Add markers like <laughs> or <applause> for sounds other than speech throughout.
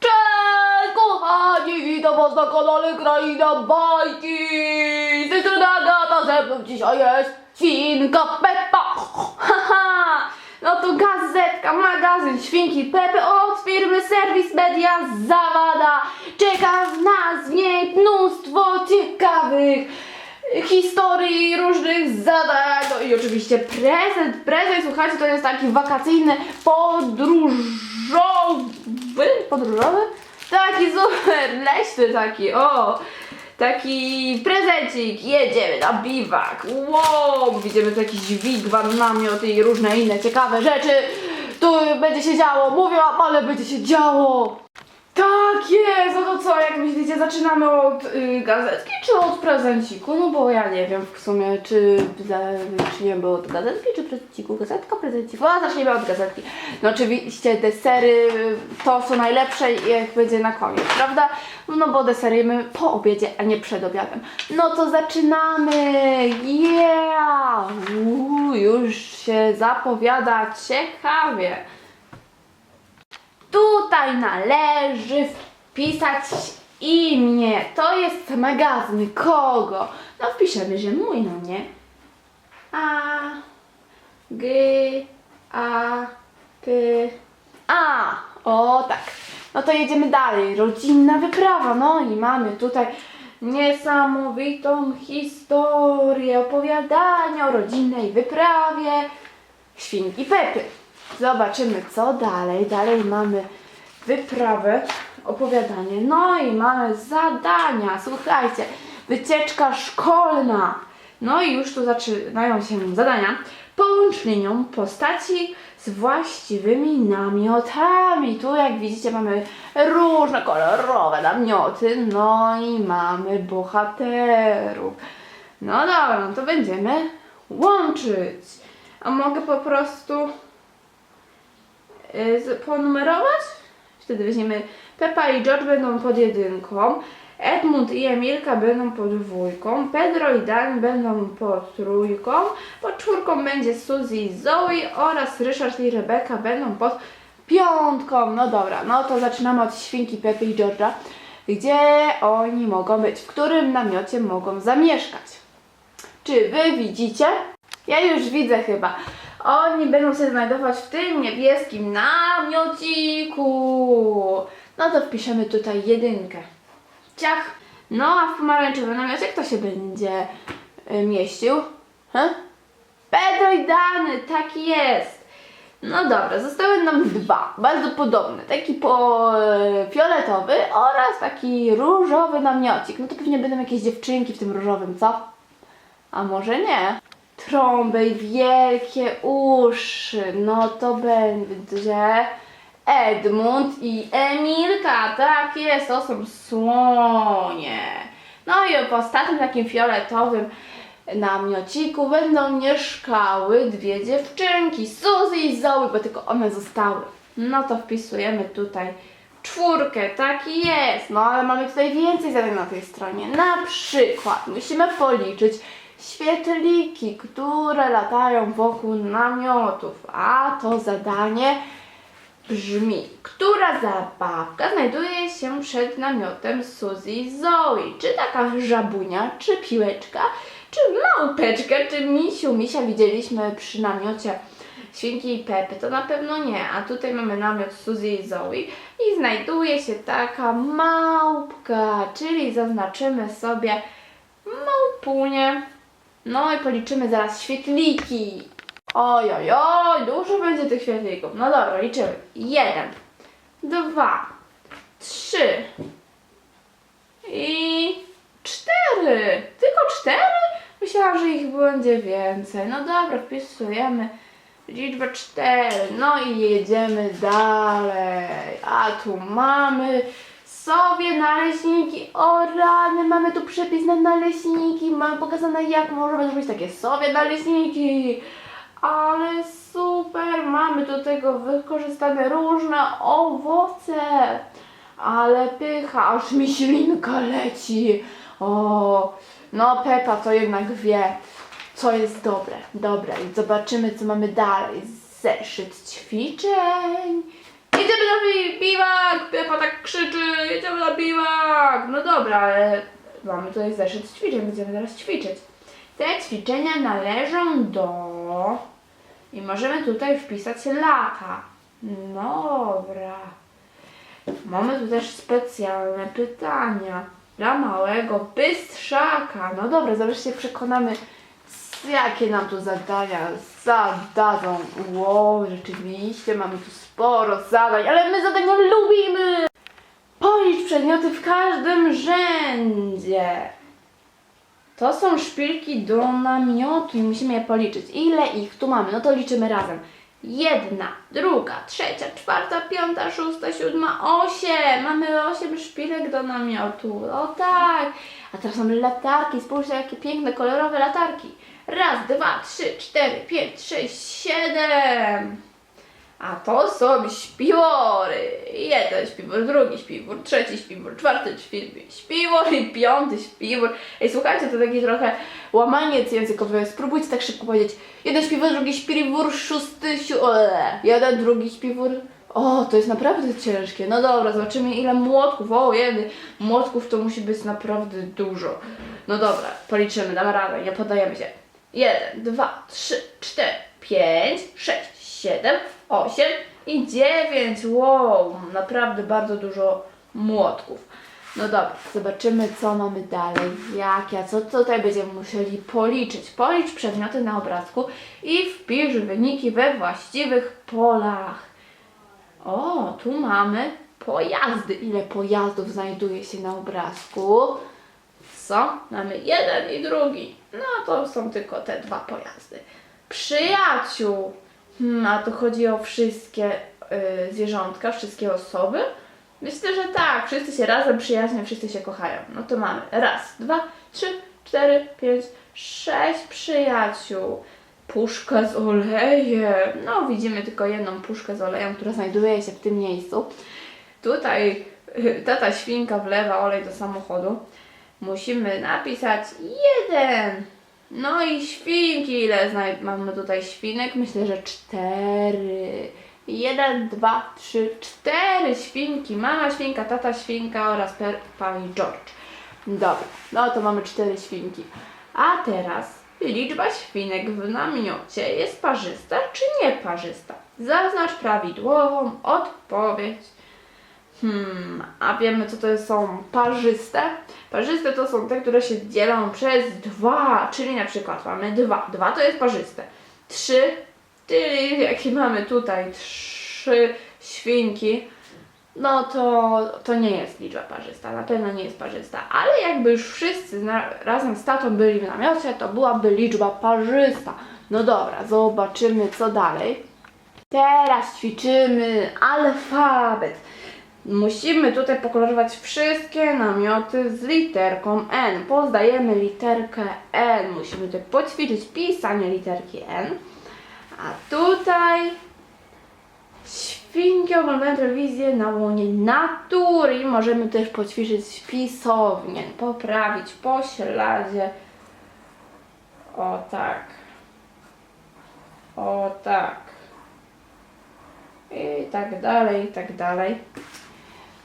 Cześć kochani, witam was na kanale Kraina Bajki! Z tej strony Agata, ze mną dzisiaj jest Świnka Peppa! Haha! No to gazetka, magazyn Świnki Pepy od firmy Serwis Media Zawada. Czeka nas w niej mnóstwo ciekawych historii, różnych zadań, no i oczywiście prezent. Prezent, słuchajcie, to jest taki wakacyjny, podróżowy, podróżowy? Taki super, leśny taki, o! Taki prezencik, jedziemy na biwak, wow, widzimy tu jakiś wigwam, namiot i różne inne ciekawe rzeczy. Tu będzie się działo, mówię ale będzie się działo. Tak jest, no to co, jak myślicie, zaczynamy od y, gazetki czy od prezenciku? No bo ja nie wiem w sumie, czy zaczniemy od gazetki czy prezenciku. Gazetka, prezenciku, a zaczniemy od gazetki. No oczywiście desery to są najlepsze jak będzie na koniec, prawda? No bo desery my po obiedzie, a nie przed obiadem. No to zaczynamy, yeah! Już się zapowiada ciekawie. Tutaj należy wpisać imię. To jest magazyn kogo? No wpiszemy, że mój, no nie? A, G, A, P, A. O tak. No to jedziemy dalej. Rodzinna wyprawa. No i mamy tutaj niesamowitą historię, opowiadania o rodzinnej wyprawie świnki Pepy. Zobaczymy, co dalej. Dalej mamy wyprawę, opowiadanie. No i mamy zadania. Słuchajcie, wycieczka szkolna. No i już tu zaczynają się zadania. Połącz linią postaci z właściwymi namiotami. Tu jak widzicie mamy różne kolorowe namioty. No i mamy bohaterów. No dobra, no to będziemy łączyć. A mogę po prostu ponumerować? Wtedy weźmiemy Pepa i George będą pod jedynką, Edmund i Emilka będą pod dwójką, Pedro i Dan będą pod trójką, pod czwórką będzie Suzy i Zoe oraz Ryszard i Rebeka będą pod piątką. No dobra, no to zaczynamy od świnki Pepy i George'a. Gdzie oni mogą być? W którym namiocie mogą zamieszkać? Czy wy widzicie? Ja już widzę chyba. Oni będą się znajdować w tym niebieskim namiociku. No to wpiszemy tutaj jedynkę. Ciach. No a w pomarańczowym namiocie kto się będzie y, mieścił? He? Pedro i Dany, tak jest. No dobra, zostały nam dwa, bardzo podobne. Taki po e, fioletowy oraz taki różowy namiocik. No to pewnie będą jakieś dziewczynki w tym różowym, co? A może nie? Trąby i wielkie uszy. No to będzie Edmund i Emilka. Tak jest, to są słonie. No i w ostatnim takim fioletowym namiociku będą mieszkały dwie dziewczynki, Suzy i Zoe, bo tylko one zostały. No to wpisujemy tutaj czwórkę, tak jest. No ale mamy tutaj więcej zadań na tej stronie. Na przykład musimy policzyć świetliki, które latają wokół namiotów. A to zadanie brzmi, która zabawka znajduje się przed namiotem Suzy i Zoe? Czy taka żabunia, czy piłeczka, czy małpeczka, czy misiu? Misia widzieliśmy przy namiocie Świnki i Pepy, to na pewno nie. A tutaj mamy namiot Suzy i Zoe i znajduje się taka małpka, czyli zaznaczymy sobie małpunię. No i policzymy zaraz świetliki. Oj, oj, oj, dużo będzie tych świetlików. No dobra, liczymy. Jeden, dwa, trzy i cztery. Tylko cztery? Myślałam, że ich będzie więcej. No dobra, wpisujemy liczbę cztery. No i jedziemy dalej. A tu mamy sobie naleśniki. O rany, mamy tu przepis na naleśniki. Mamy pokazane jak możemy zrobić takie sobie naleśniki. Ale super, mamy do tego wykorzystane różne owoce. Ale pycha, aż mi ślinka leci. O, no Pepa to jednak wie, co jest dobre. Dobra, i zobaczymy, co mamy dalej. Zeszyt ćwiczeń. Jedziemy na bi- biwak! Pepa tak krzyczy, jedziemy na biwak! No dobra, ale mamy tutaj zeszyt ćwiczeń, będziemy teraz ćwiczyć. Te ćwiczenia należą do... I możemy tutaj wpisać lata. Dobra. Mamy tu też specjalne pytania dla małego bystrzaka. No dobra, zaraz się przekonamy, jakie nam tu zadania zadadzą. Wow, rzeczywiście mamy tu sporo zadań, ale my zadania lubimy! Policz przedmioty w każdym rzędzie. To są szpilki do namiotu i musimy je policzyć. Ile ich tu mamy? No to liczymy razem. Jedna, druga, trzecia, czwarta, piąta, szósta, siódma, osiem. Mamy osiem szpilek do namiotu. O tak. A teraz mamy latarki. Spójrzcie, jakie piękne, kolorowe latarki. Raz, dwa, trzy, cztery, pięć, sześć, siedem. A to są śpiwory. Jeden śpiwór, drugi śpiwór, trzeci śpiwór, czwarty śpiwór, i piąty śpiwór. Ej, słuchajcie, to taki trochę łamaniec językowy. Spróbujcie tak szybko powiedzieć. Jeden śpiwór, drugi śpiwór, szósty. Ole. Jeden, drugi śpiwór. O, to jest naprawdę ciężkie. No dobra, zobaczymy ile młotków. O, jedy. Młotków to musi być naprawdę dużo. No dobra, policzymy, damy radę, nie poddajemy się. Jeden, dwa, trzy, cztery, pięć, sześć, siedem, osiem i dziewięć. Wow, naprawdę bardzo dużo młotków. No dobra, zobaczymy co mamy dalej. Jak ja, co tutaj będziemy musieli policzyć. Policz przedmioty na obrazku i wpisz wyniki we właściwych polach. O, tu mamy pojazdy. Ile pojazdów znajduje się na obrazku? Co? Mamy jeden i drugi. No to są tylko te dwa pojazdy. Przyjaciół. Hmm, a to chodzi o wszystkie y, zwierzątka, wszystkie osoby? Myślę, że tak. Wszyscy się razem przyjaźnią, wszyscy się kochają. No to mamy raz, dwa, trzy, cztery, pięć, sześć przyjaciół. Puszka z olejem. No, widzimy tylko jedną puszkę z olejem, która znajduje się w tym miejscu. Tutaj y, tata świnka wlewa olej do samochodu. Musimy napisać jeden. No i świnki, ile mamy tutaj świnek? Myślę, że cztery. Jeden, dwa, trzy, cztery świnki. Mama świnka, tata świnka oraz Peppa i George. Dobra, no to mamy cztery świnki. A teraz liczba świnek w namiocie jest parzysta czy nieparzysta? Zaznacz prawidłową odpowiedź. Hmm, a wiemy co to są parzyste? Parzyste to są te, które się dzielą przez dwa, czyli na przykład mamy dwa. Dwa to jest parzyste. Trzy, czyli jakie mamy tutaj trzy świnki, no to, to nie jest liczba parzysta, na pewno nie jest parzysta, ale jakby już wszyscy na, razem z tatą byli w namiocie, to byłaby liczba parzysta. No dobra, zobaczymy co dalej. Teraz ćwiczymy alfabet. Musimy tutaj pokolorować wszystkie namioty z literką N. Pozdajemy literkę N. Musimy tutaj poćwiczyć pisanie literki N. A tutaj świnki oglądają telewizję na łonie natury. Możemy też poćwiczyć pisownię, poprawić po śladzie. O tak. O tak. I tak dalej, i tak dalej.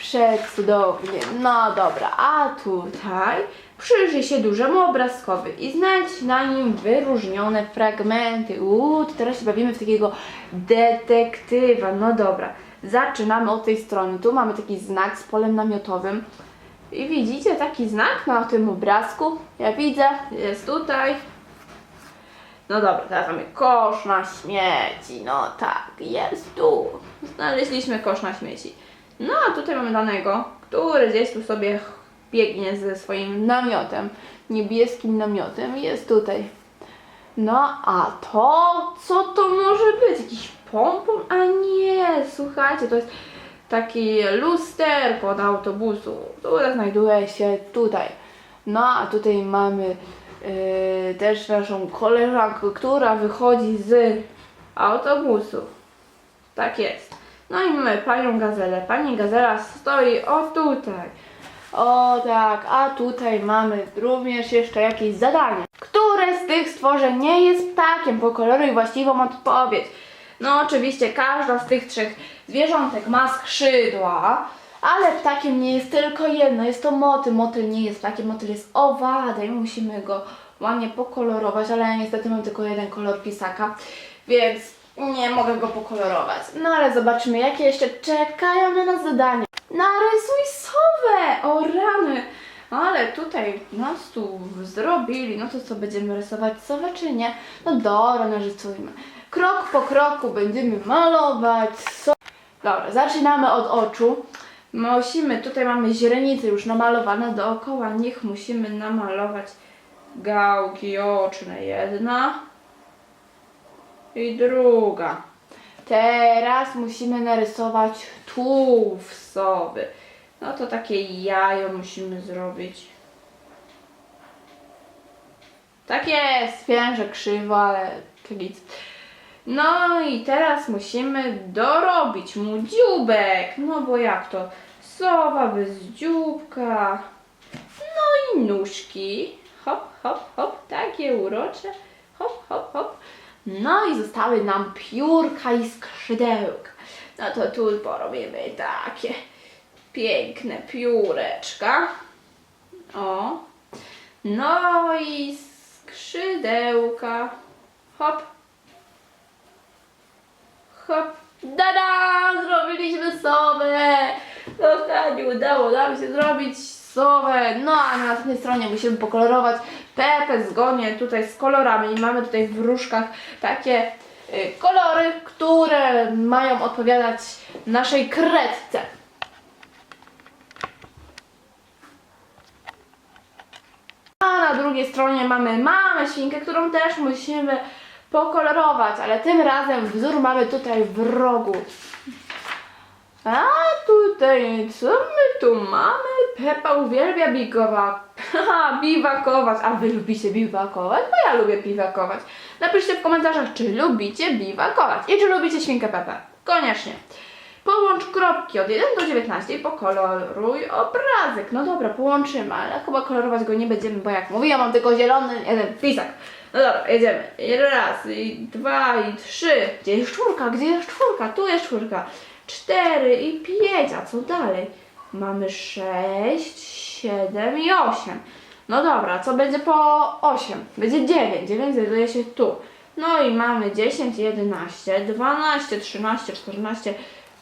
Przecudownie. No dobra, a tutaj przyjrzyj się dużemu obrazkowi i znajdź na nim wyróżnione fragmenty. Uuu, to teraz się bawimy w takiego detektywa. No dobra, zaczynamy od tej strony. Tu mamy taki znak z polem namiotowym. I widzicie taki znak na tym obrazku? Ja widzę, jest tutaj. No dobra, teraz mamy kosz na śmieci. No tak, jest tu. Znaleźliśmy kosz na śmieci. No a tutaj mamy danego, który gdzieś tu sobie biegnie ze swoim namiotem, niebieskim namiotem. Jest tutaj. No a to, co to może być? Jakiś pompon? A nie, słuchajcie, to jest taki lusterko od autobusu, które znajduje się tutaj. No a tutaj mamy yy, też naszą koleżankę, która wychodzi z autobusu. Tak jest. No i mamy panią gazelę. Pani gazela stoi o tutaj. O tak, a tutaj mamy również jeszcze jakieś zadanie, które z tych stworzeń nie jest ptakiem? Pokoloruj właściwą odpowiedź. No oczywiście każda z tych trzech zwierzątek ma skrzydła, ale ptakiem nie jest tylko jedno, jest to motyl. Motyl nie jest ptakiem, motyl jest owadem. Musimy go ładnie pokolorować, ale ja niestety mam tylko jeden kolor pisaka, więc nie mogę go pokolorować. No ale zobaczymy, jakie jeszcze czekają na nas zadania. Narysuj sowę! O rany! Ale tutaj nas tu zrobili, no to co, będziemy rysować sowę czy nie? No dobra, narysujmy. Krok po kroku będziemy malować so... Dobra, zaczynamy od oczu. Musimy, tutaj mamy źrenice już namalowane dookoła nich, musimy namalować gałki oczne. Jedna i druga. Teraz musimy narysować tułów sowy. No to takie jajo musimy zrobić. Tak jest, wiem, że krzywo, ale to nic. No i teraz musimy dorobić mu dzióbek. No bo jak to? Sowa bez dzióbka. No i nóżki. Hop, hop, hop. Takie urocze. Hop, hop, hop. No i zostały nam piórka i skrzydełka. No to tu porobimy takie piękne pióreczka. O. No i skrzydełka. Hop. Hop. Dada! Zrobiliśmy sowę! Kochani, udało nam się zrobić sowę. No a na następnej stronie musimy pokolorować Pepe zgodnie tutaj z kolorami. I mamy tutaj w różkach takie y, kolory, które mają odpowiadać naszej kredce. A na drugiej stronie mamy mamę świnkę, którą też musimy pokolorować, ale tym razem wzór mamy tutaj w rogu. A tutaj, co my tu mamy? Pepa uwielbia bigowa, <laughs> haha, biwakować. A wy lubicie biwakować? Bo ja lubię biwakować. Napiszcie w komentarzach, czy lubicie biwakować i czy lubicie świnkę Pepę. Koniecznie. Połącz kropki od 1 do 19 i pokoloruj obrazek. No dobra, połączymy, ale chyba kolorować go nie będziemy, bo jak mówiłam, mam tylko zielony jeden pisak. No dobra, jedziemy. Raz, i dwa, i trzy. Gdzie jest czwórka? Gdzie jest czwórka? Tu jest czwórka. Cztery i pięć. A co dalej? Mamy sześć, siedem i osiem. No dobra, co będzie po 8? Będzie 9. 9 znajduje się tu. No i mamy 10, 11, 12, 13, 14.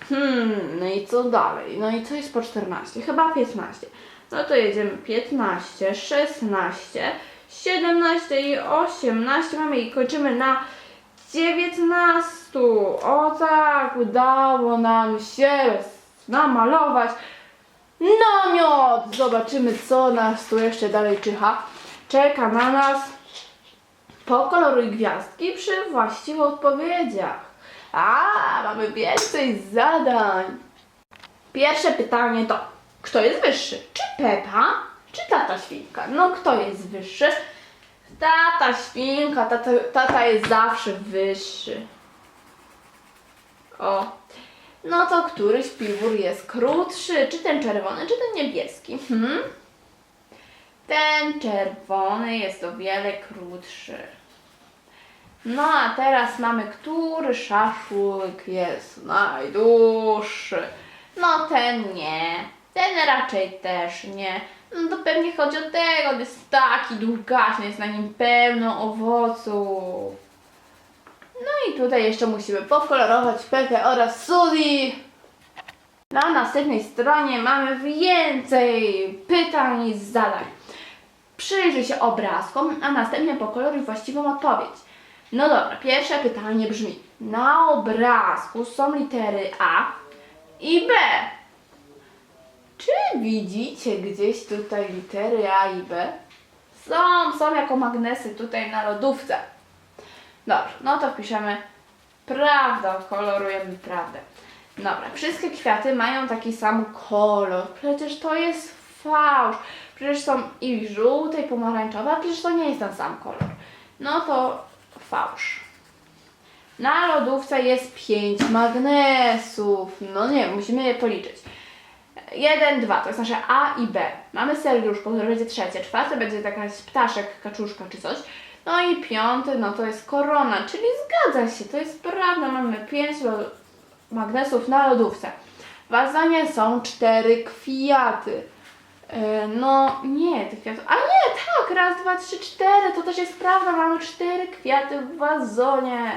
Hmm, no i co dalej? No i co jest po 14? Chyba 15. No to jedziemy 15, 16, 17 i 18 mamy i kończymy na 19. O tak, udało nam się namalować namiot. Zobaczymy, co nas tu jeszcze dalej czyha. Czeka na nas. Pokoloruj gwiazdki przy właściwych odpowiedziach. A, mamy więcej zadań. Pierwsze pytanie to, kto jest wyższy? Czy Pepa, czy tata świnka? No, kto jest wyższy? Tata świnka, tata, tata jest zawsze wyższy. O, no to któryś piór jest krótszy? Czy ten czerwony, czy ten niebieski? Hmm? Ten czerwony jest o wiele krótszy. No a teraz mamy, który szaszłyk jest najdłuższy. No ten nie, ten raczej też nie. No to pewnie chodzi o tego, on jest taki długaśny, jest na nim pełno owoców. No i tutaj jeszcze musimy pokolorować Pepe oraz Suzy. Na następnej stronie mamy więcej pytań i zadań. Przyjrzyj się obrazkom, a następnie pokoloruj właściwą odpowiedź. No dobra, pierwsze pytanie brzmi: Na obrazku są litery A i B. Czy widzicie gdzieś tutaj litery A i B? Są, są jako magnesy tutaj na lodówce. Dobrze, no to wpiszemy prawda, kolorujemy prawdę. Dobra, wszystkie kwiaty mają taki sam kolor. Przecież to jest fałsz. Przecież są i żółte, i pomarańczowe, a przecież to nie jest ten sam kolor. No to fałsz. Na lodówce jest 5 magnesów. No nie, musimy je policzyć. 1, 2 to jest nasze A i B. Mamy serduszko, które będzie trzecie. Czwarte będzie jakaś ptaszek, kaczuszka czy coś. No i piąty, no to jest korona, czyli zgadza się, to jest prawda, mamy pięć lo- magnesów na lodówce. W wazonie są cztery kwiaty. E, No nie, tych kwiatów. A nie, tak, raz, dwa, trzy, cztery, to też jest prawda, mamy cztery kwiaty w wazonie.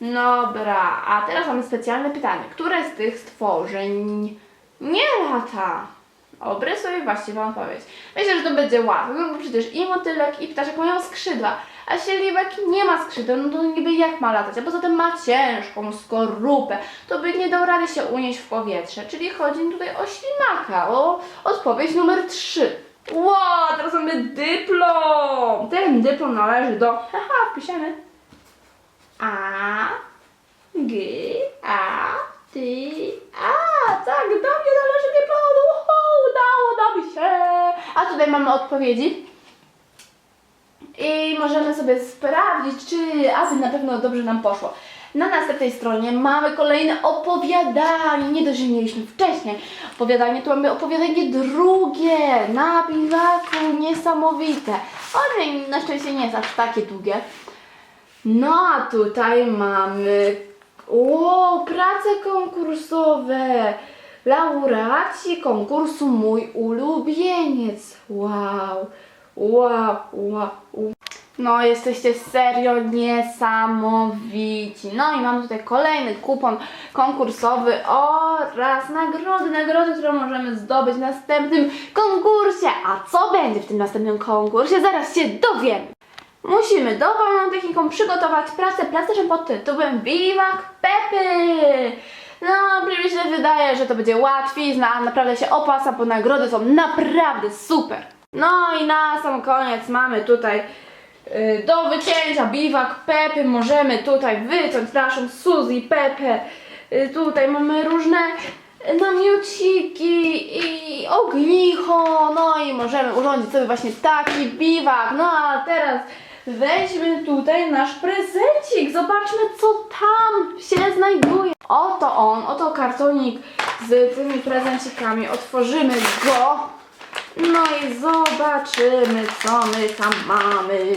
Dobra, a teraz mamy specjalne pytanie. Które z tych stworzeń nie lata? Obrysuj właściwą odpowiedź. Myślę, że to będzie łatwe, bo przecież i motylek, i ptaszek mają skrzydła, a śliwek nie ma skrzydeł, no to niby jak ma latać, a poza tym ma ciężką skorupę, to by nie dał rady się unieść w powietrze, czyli chodzi mi tutaj o ślimaka, o odpowiedź numer 3. Wow, teraz mamy dyplom! Ten dyplom należy do... Haha, wpiszemy. A, G, A, T, A, tak, do mnie należy dyplom, nam się. A tutaj mamy odpowiedzi. I możemy sobie sprawdzić, czy aby na pewno dobrze nam poszło. Na następnej stronie mamy kolejne opowiadanie. Nie dość, że mieliśmy wcześniej opowiadanie, to mamy opowiadanie drugie na biwaku. Niesamowite. One na szczęście nie jest aż takie długie. No a tutaj mamy o, prace konkursowe. Laureaci konkursu Mój Ulubieniec. Wow, wow, wow. No, jesteście serio niesamowici. No i mamy tutaj kolejny kupon konkursowy oraz nagrody, nagrody, które możemy zdobyć w następnym konkursie. A co będzie w tym następnym konkursie? Zaraz się dowiemy. Musimy dowolną techniką przygotować pracę plastyczną pod tytułem Biwak Pepy. Wydaje, że to będzie łatwizna, naprawdę się opłaca, bo nagrody są naprawdę super. No i na sam koniec mamy tutaj y, do wycięcia biwak Pepy. Możemy tutaj wyciąć naszą Suzy Pepę. Y, tutaj mamy różne namiociki i ognicho. No i możemy urządzić sobie właśnie taki biwak. No a teraz weźmy tutaj nasz prezencik. Zobaczmy, co tam się znajduje. Oto on, oto kartonik z tymi prezencikami. Otworzymy go. No i zobaczymy, co my tam mamy.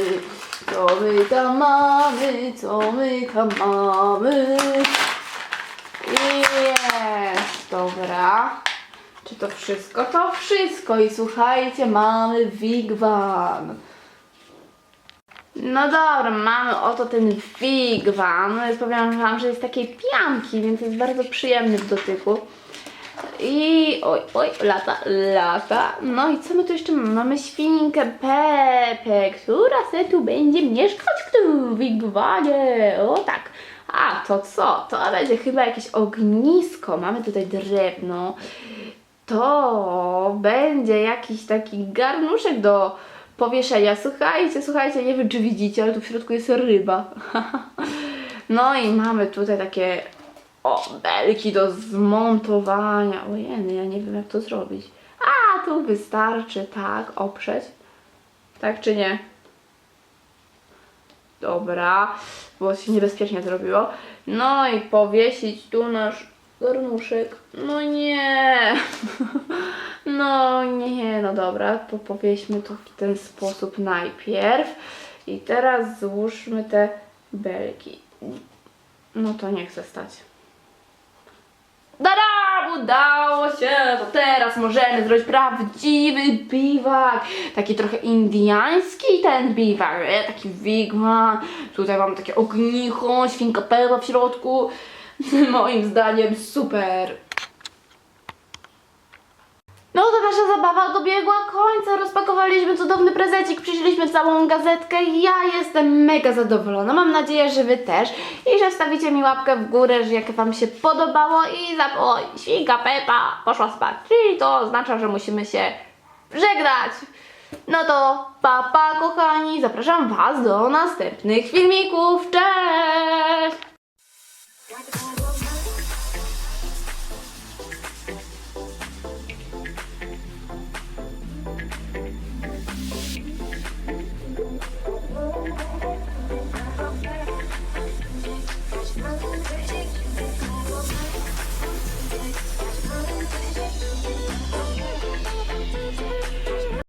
Co my tam mamy, co my tam mamy. Jest, dobra. Czy to wszystko? To wszystko i słuchajcie, mamy wigwam. No dobra, mamy oto ten wigwam. No powiem wam, że jest takiej pianki, więc jest bardzo przyjemny w dotyku. I oj, oj, lata, lata. No i co my tu jeszcze mamy? Mamy świnkę Pepę, która se tu będzie mieszkać w tym wigwanie. O tak. A to co? To będzie chyba jakieś ognisko. Mamy tutaj drewno. To będzie jakiś taki garnuszek do powieszenia. Słuchajcie, słuchajcie, nie wiem czy widzicie, ale tu w środku jest ryba. <laughs> No i mamy tutaj takie o, belki do zmontowania. Ojej, ja nie wiem jak to zrobić. A, tu wystarczy tak oprzeć. Tak czy nie? Dobra, bo się niebezpiecznie zrobiło. No i powiesić tu nasz garnuszek. No nie. <laughs> No nie, no dobra, to powieśmy to w ten sposób najpierw. I teraz złóżmy te belki. No to nie chcę stać. Dada! Udało się! To teraz możemy zrobić prawdziwy biwak. Taki trochę indiański ten biwak. e, Taki wigwam. Tutaj mamy takie ognicho, świnka Pepa w środku. <laughs> Moim zdaniem super. No to nasza zabawa dobiegła końca. Rozpakowaliśmy cudowny prezencik, przyszliśmy całą gazetkę. Ja jestem mega zadowolona. Mam nadzieję, że Wy też. I że wstawicie mi łapkę w górę, że jak Wam się podobało i za... Oj, świnka Pepa poszła spać. Czyli to oznacza, że musimy się żegnać. No to papa pa, kochani. Zapraszam Was do następnych filmików. Cześć! Like a